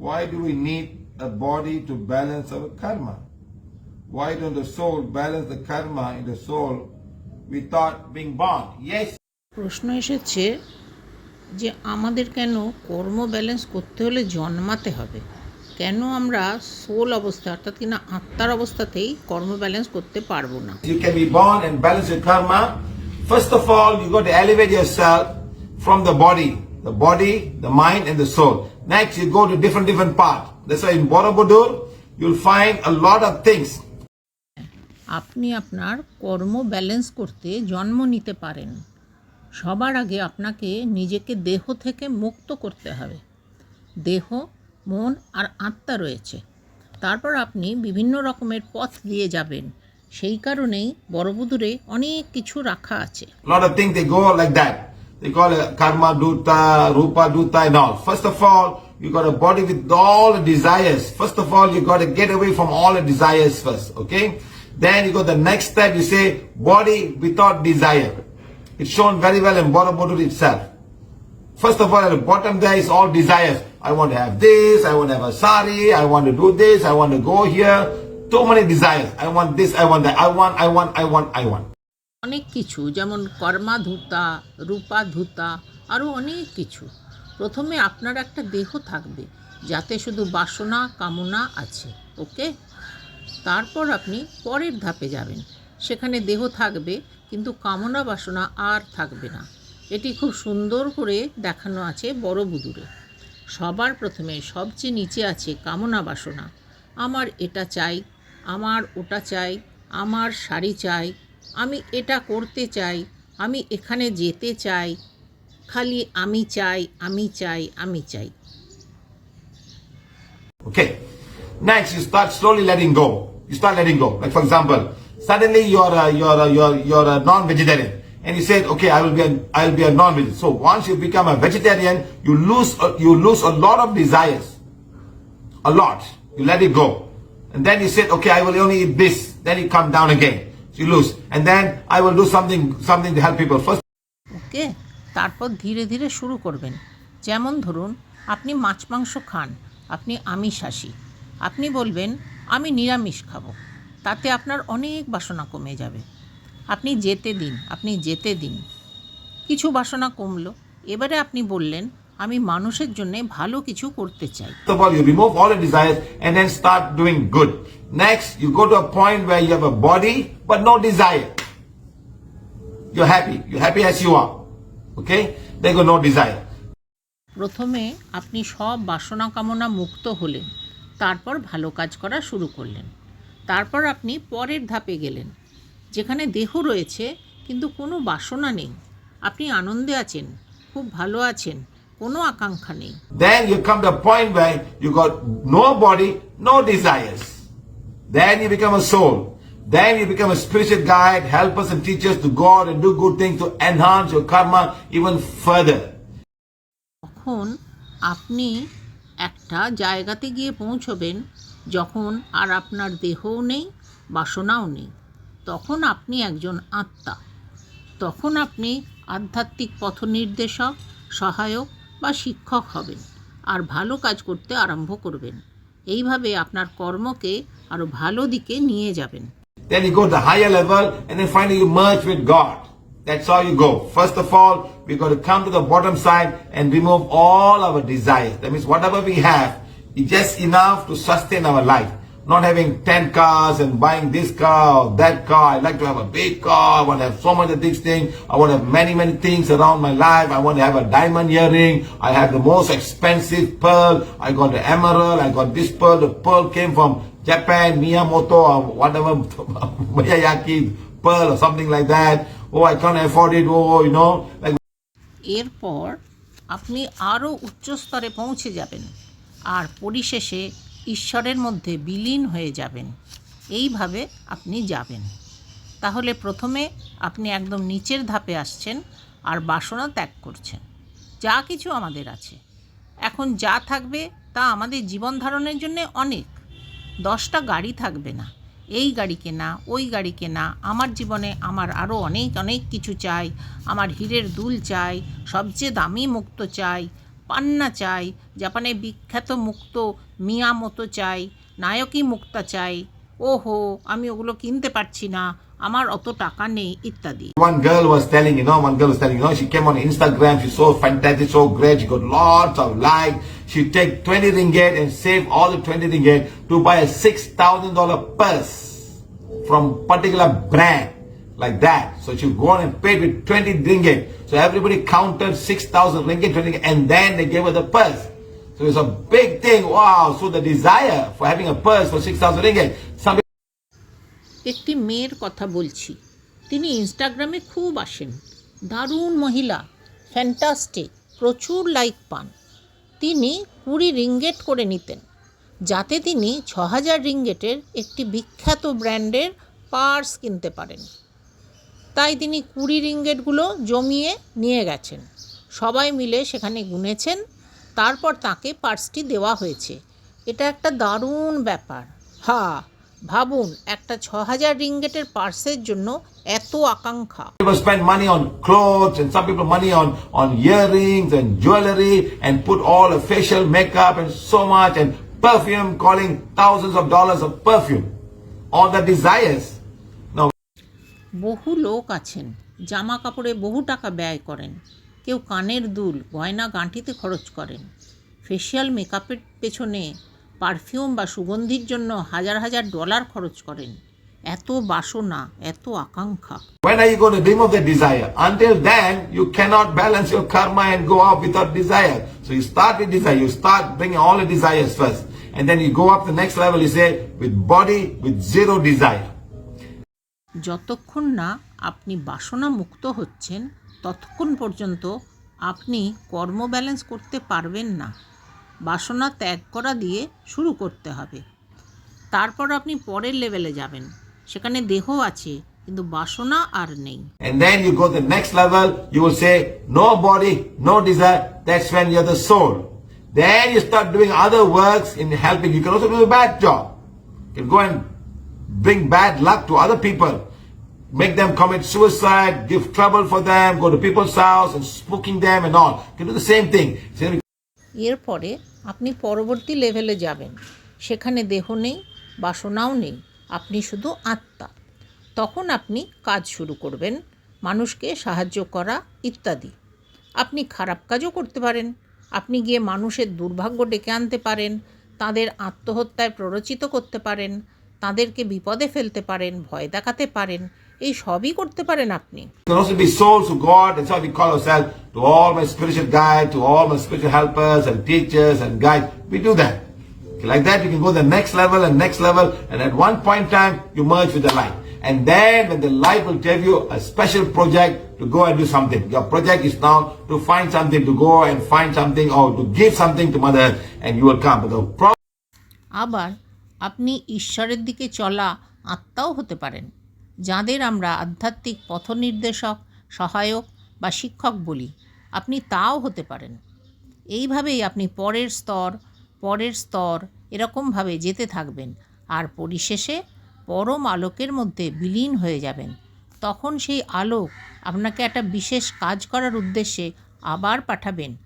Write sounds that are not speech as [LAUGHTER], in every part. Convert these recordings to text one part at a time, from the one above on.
why do we need a body to balance our karma? Why don't the soul balance the karma in the soul without being born? Yes, প্রশ্ন এসেছে যে আমাদের কেন কর্ম balance করতে হলে জন্মাতে হবে কেন আমরা সোল অবস্থা অর্থাৎ কিনা আত্মার অবস্থাতেই কর্ম ব্যালেন্স করতে পারব না you can be born and balance your karma. First of all, you got to elevate yourself from the body, the body, the mind, and the soul. Next, you go to different different part. That's why in Borobudur, you'll find a lot of things. আপনি আপনার কর্ম balance করতে জন্ম নিতে পারেন সবার আগে আপনাকে নিজেকে দেহ থেকে মুক্ত করতে হবে দেহ মন আর আত্মা রয়েছে তারপর আপনি বিভিন্ন রকমের পথ দিয়ে যাবেন সেই কারণেই বড়বুদুরে অনেক কিছু রাখা আছে A lot of things they go like that. They call it karma duta, rupa duta, and all. First of all, you got a body with all the desires. First of all, you got to get away from all the desires first. Okay. Then you go the next step. You say body without desire. It's shown very well in Borobudur itself. First of all, at the bottom there is all desires. I want to have this, I want to have a sari, I want to do this, I want to go here. Too many desires. I want this, I want that. I want, I want, I want, I want. অনেক কিছু, যেমন কর্মা ধূতা রূপা ধূতা আরও অনেক কিছু। প্রথমে আপনার একটা দেহ থাকবে, যাতে শুধু বাসনা, কামনা আছে, ওকে? তারপর আপনি পরের ধাপে যাবেন। সেখানে দেহ থাকবে, কিন্তু কামনা, বাসনা আর থাকবে না। এটি খুব সুন্দর করে দেখানো আছে বড় বুদুরে। সবার প্রথমে সবচেয়ে নিচে আছে কামনা, বাসনা। আমার এটা চাই, আমার ওটা চাই, আমার শাড়ি চাই আমি এটা করতে চাই আমি এখানে যেতে চাই খালি আমি চাই আমি চাই আমি চাই Okay. Next, you start slowly letting go. You start letting go. Like for example, suddenly you're a, you're a, you're you're a non-vegetarian, and you said, okay, I will be a, I will be a non-vegetarian. So once you become a vegetarian, you lose a- you lose a lot of desires, a lot. You let it go, and then you said, okay, I will only eat this. Then you come down again. You lose, and then I will do something something to help people. First, ওকে তারপর ধীরে ধীরে শুরু করবেন। যেমন ধরুন আপনি মাছ মাংস খান আপনি আমিষাশী আপনি বলবেন আমি নিরামিষ খাব। তাতে আপনার অনেক বাসনা কমে যাবে। আপনি যেতে দিন আপনি যেতে দিন। কিছু বাসনা কমলো। এবারে আপনি বললেন আমি মানুষের জন্য ভালো কিছু করতে চাই। তো বল you remove all good next point where body no desire you okay then no desire প্রথমে আপনি সব বাসনা কামনা মুক্ত হলেন। তারপর ভালো কাজ করা শুরু করলেন। তারপর আপনি পরের ধাপে গেলেন। যেখানে দেহ রয়েছে কিন্তু কোনো বাসনা নেই। আপনি আনন্দে আছেন খুব ভালো আছেন। কোনো আকাঙ্ক্ষা নেই Then you come to a point where you got no body, no desires. Then you become a soul. Then you become a spiritual guide, help us and teach us to go out and do good things to enhance your karma even further. তখন আপনি একটা জায়গাতে গিয়ে পৌঁছবেন যখন আর আপনার দেহও নেই বাসনাও নেই তখন আপনি একজন আত্মা তখন আপনি আধ্যাত্মিক পথ সহায়ক বা শিক্ষক হবেন আর ভালো কাজ করতে আরম্ভ করবেন এইভাবে আপনার কর্মকে আরও ভালো দিকে নিয়ে যাবেন Then you go to the higher level and then finally you merge with God. That's how you go. First of all, we got to come to the bottom side and remove all our desires. That means whatever we have is just enough to sustain our life. Not having 10 cars and buying this car or that car. I like to have a big car. I want to have so much of these things. I want to have many, many things around my life. I want to have a diamond earring. I have the most expensive pearl. I got the emerald. I got this pearl. The pearl came from Japan, Miyamoto, or whatever, [LAUGHS] Miyazaki pearl or something like that. Oh, I can't afford it. Oh, you know, like এরপর আপনি আরও উচ্চ স্তরে পৌঁছে যাবেন আর পরিশেষে ঈশ্বরের মধ্যে বিলীন হয়ে যাবেন। এইভাবে আপনি যাবেন। তাহলে প্রথমে আপনি একদম নিচের ধাপে আসছেন আর বাসনা ত্যাগ করছেন। যা কিছু আমাদের আছে। এখন যা থাকবে তা আমাদের জীবন ধারণের জন্য অনেক। দশটা গাড়ি থাকবে না। এই গাড়ি কেনা, ওই গাড়ি কেনা, আমার জীবনে আমার আরও অনেক অনেক কিছু চাই। আমার হীরের দুল চাই, সবচেয়ে দামি মুক্ত চাই। পান্না চাই জাপানের বিখ্যাত মুক্ত মিয়ামতো চাই নায়কই মুক্তা চাই ওহো আমি ওগুলো কিনতে পারছি না আমার অত টাকা নেই ইত্যাদি One girl was telling, you know, one girl was telling, you know, she came on Instagram, she's so fantastic, so great, she got lots of likes. She take 20 ringgit and save all the 20 ringgit to buy a $6,000 purse from particular brand like that. So she go on and paid with 20 ringgit. So everybody counted 6,000 ringgit, 20 and then they gave her the purse. So it's a big thing. Wow. So the desire for having a purse for 6,000 ringgit. Some একটি মেয়ের কথা বলছি তিনি ইনস্টাগ্রামে খুব আসেন দারুণ মহিলা ফ্যান্টাস্টিক প্রচুর লাইক পান তিনি কুড়ি রিঙ্গেট করে নিতেন যাতে তিনি ছ হাজার রিঙ্গেটের একটি বিখ্যাত ব্র্যান্ডের পার্স কিনতে পারেন তাই তিনি কুড়ি রিঙ্গেটগুলো জমিয়ে নিয়ে গেছেন। সবাই মিলে সেখানে গুনেছেন। তারপর তাকে পার্সটি দেওয়া হয়েছে। এটা একটা দারুণ ব্যাপার। হা ভাবুন, একটা ছ হাজার রিঙ্গেটের পার্সের জন্য এত আকাঙ্ক্ষা। Perfume, calling thousands of dollars of perfume. All the desires বহু লোক আছেন জামা কাপড়ে বহু টাকা ব্যয় করেন কেউ কানের দুল গয়না গাঁটিতে খরচ করেন ফেসিয়াল মেকআপের পেছনে পারফিউম বা সুগন্ধির জন্য হাজার হাজার ডলার খরচ করেন এত বাসনা এত আকাঙ্ক্ষা when are you going to remove the desire? Until then, you cannot balance your karma and go out without desire. So you start with desire. You start bringing all the desires first. And then you go up the next level, you say, with body, with zero desire. যতক্ষণ না আপনি বাসনা মুক্ত হচ্ছেন ততক্ষণ পর্যন্ত আপনি কর্ম ব্যালেন্স করতে পারবেন না বাসনা ত্যাগ করা দিয়ে শুরু করতে হবে তারপর আপনি পরের লেভেলে যাবেন সেখানে দেহ আছে কিন্তু বাসনা আর নেই And then you go to the next level, you will say, no body, no desire. That's when you're the soul. Then you start doing other works in helping. You can also do a bad job. You can go and bring bad luck to other people. Make them commit suicide, give trouble for them, go to people's house and spooking them and all. You can do the same thing. এরপরে আপনি পরবর্তী লেভেলে যাবেন সেখানে দেহ নেই বাসনাও নেই আপনি শুধু আত্মা তখন আপনি কাজ শুরু করবেন মানুষকে সাহায্য করা ইত্যাদি আপনি খারাপ কাজও করতে পারেন আপনি গিয়ে মানুষের দুর্ভাগ্য ডেকে আনতে পারেন তাদের আত্মহত্যায় প্ররোচিত করতে পারেন তাদেরকে বিপদে ফেলতে পারেন ভয় দেখাতে পারেন এই সবই করতে পারেন আপনি also be souls to God. How we call ourselves to all my spiritual guides, to all my spiritual helpers and teachers and guides. We do that. Like that, you can go the next level and next level. And at one point in time, you merge with the light. And then when the light will tell you a special project to go and do something. Your project is now to find something, to go and find something or to give something to Mother and you will come. But the problem আবার আপনি ঈশ্বরের দিকে চলা আত্মাও হতে পারেন, যাদের আমরা আধ্যাত্মিক পথনির্দেশক, সহায়ক বা শিক্ষক বলি, আপনি তাও হতে পারেন। এইভাবেই আপনি পরের স্তর পরের স্তর এরকমভাবে যেতে থাকবেন আর পরিশেষে পরম আলোকের মধ্যে বিলীন হয়ে যাবেন। তখন সেই আলোক আপনাকে একটা বিশেষ কাজ করার উদ্দেশ্যে আবার পাঠাবেন।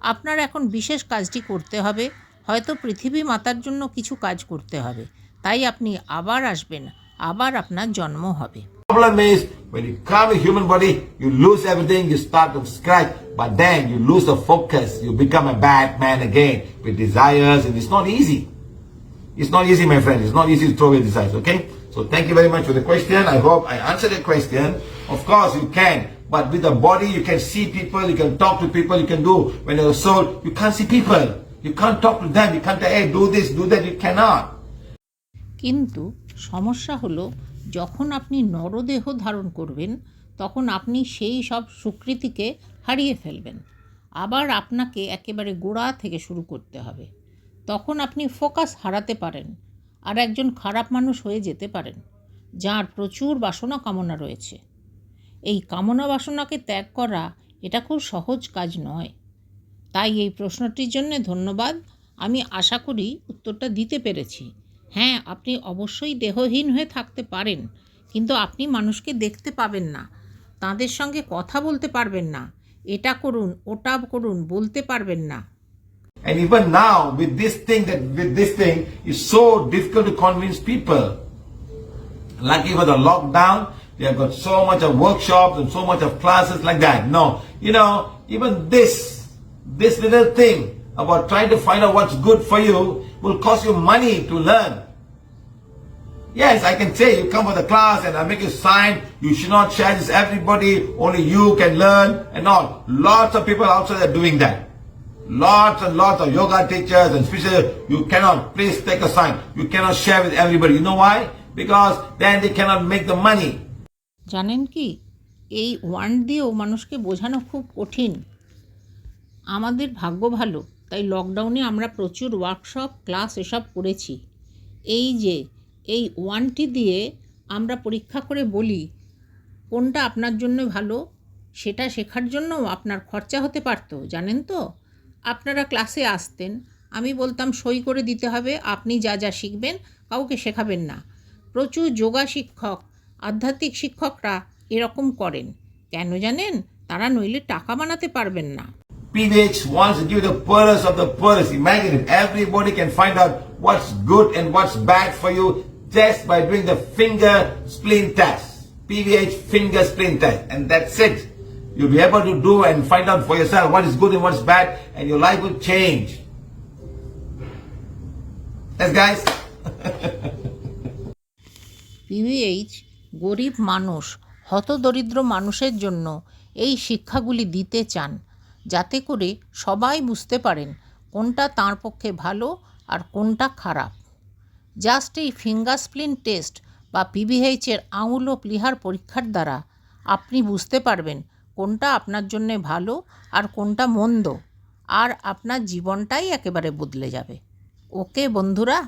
আপনার এখন বিশেষ কাজটি করতে হবে হয়তো পৃথিবী মাতার জন্য কিছু কাজ করতে হবে তাই আপনি আবার আসবেন আবার আপনার জন্ম হবে problem is when you come a human body, you lose everything, you start from scratch, but then you lose the focus, you become a bad man again with desires, and it's not easy. It's not easy, my friend. It's not easy to throw away desires, okay? So thank you very much for the question. I hope I answered the question. Of course you can, but with the body you can see people, you can talk to people, you can do. When you're a soul, you can't see people. You can't talk to them. You can't say, hey, do this, do that. You cannot. কিন্তু সমস্যা হলো যখন আপনি নরদেহ ধারণ করবেন তখন আপনি সেই সব সুকৃতিকে হারিয়ে ফেলবেন আবার আপনাকে একেবারে গোড়া থেকে শুরু করতে হবে তখন আপনি ফোকাস হারাতে পারেন আর একজন খারাপ মানুষ হয়ে যেতে পারেন যার প্রচুর বাসনা কামনা রয়েছে এই কামনা বাসনাকে ত্যাগ করা এটা খুব সহজ কাজ নয় তাই এই প্রশ্নটির জন্য ধন্যবাদ আমি আশা করি উত্তরটা দিতে পেরেছি হ্যাঁ আপনি অবশ্যই দেহহীন হয়ে থাকতে পারেন কিন্তু আপনি মানুষকে দেখতে পাবেন না তাদের সঙ্গে কথা বলতে পারবেন না এটা করুন ওটা করুন বলতে পারবেন না And even now, with this thing, that with this thing, it's so difficult to convince people. Lucky for the lockdown, they have got so much of workshops and so much of classes like that. No, you know, even this, this little thing about trying to find out what's good for you will cost you money to learn. Yes, I can say you come for the class and I make you sign, you should not share this everybody, only you can learn and all. Lots of people outside are doing that. Lots and lots of yoga teachers and speakers, you cannot, please take a sign. You cannot share with everybody. You know why? Because then they cannot make the money. জানেন কি এই one দিয়েও মানুষকে বোঝানো খুব কঠিন আমাদের ভাগ্য ভালো, তাই লকডাউনে আমরা প্রচুর ওয়ার্কশপ ক্লাস এসব করেছি। এই যে, এই ওয়ানটি দিয়ে আমরা পরীক্ষা করে বলি, কোনটা আপনার জন্য ভালো, সেটা শেখার জন্য আপনার খরচা হতে পারতো, জানেন তো? আপনারা ক্লাসে আসতেন, আমি বলতাম, সই করে দিতে হবে, আপনি যা যা শিখবেন, কাউকে শেখাবেন না। প্রচুর যোগা শিক্ষক, আধ্যাত্মিক শিক্ষকরা এরকম করেন। কেন জানেন? তারা নইলে টাকা বানাতে পারবেন না। PVH wants to give the poorest of the poorest. Imagine if everybody can find out what's good and what's bad for you just by doing the finger splint test. PVH finger splint test. And that's it. You'll be able to do and find out for yourself what is good and what's bad and your life will change. Yes, guys? [LAUGHS] PVH গরিব মানুষ হতদরিদ্র মানুষের জন্য এই শিক্ষাগুলি দিতে চান যাতে করে সবাই বুঝতে পারেন কোনটা তার পক্ষে ভালো আর কোনটা খারাপ। জাস্ট এই ফিঙ্গার স্প্লিন টেস্ট বা পিভিএইচের আঙুল ও প্লিহার পরীক্ষার দ্বারা আপনি বুঝতে পারবেন কোনটা আপনার জন্যে ভালো আর কোনটা মন্দ। আর আপনার জীবনটাই একেবারে বদলে যাবে। ওকে বন্ধুরা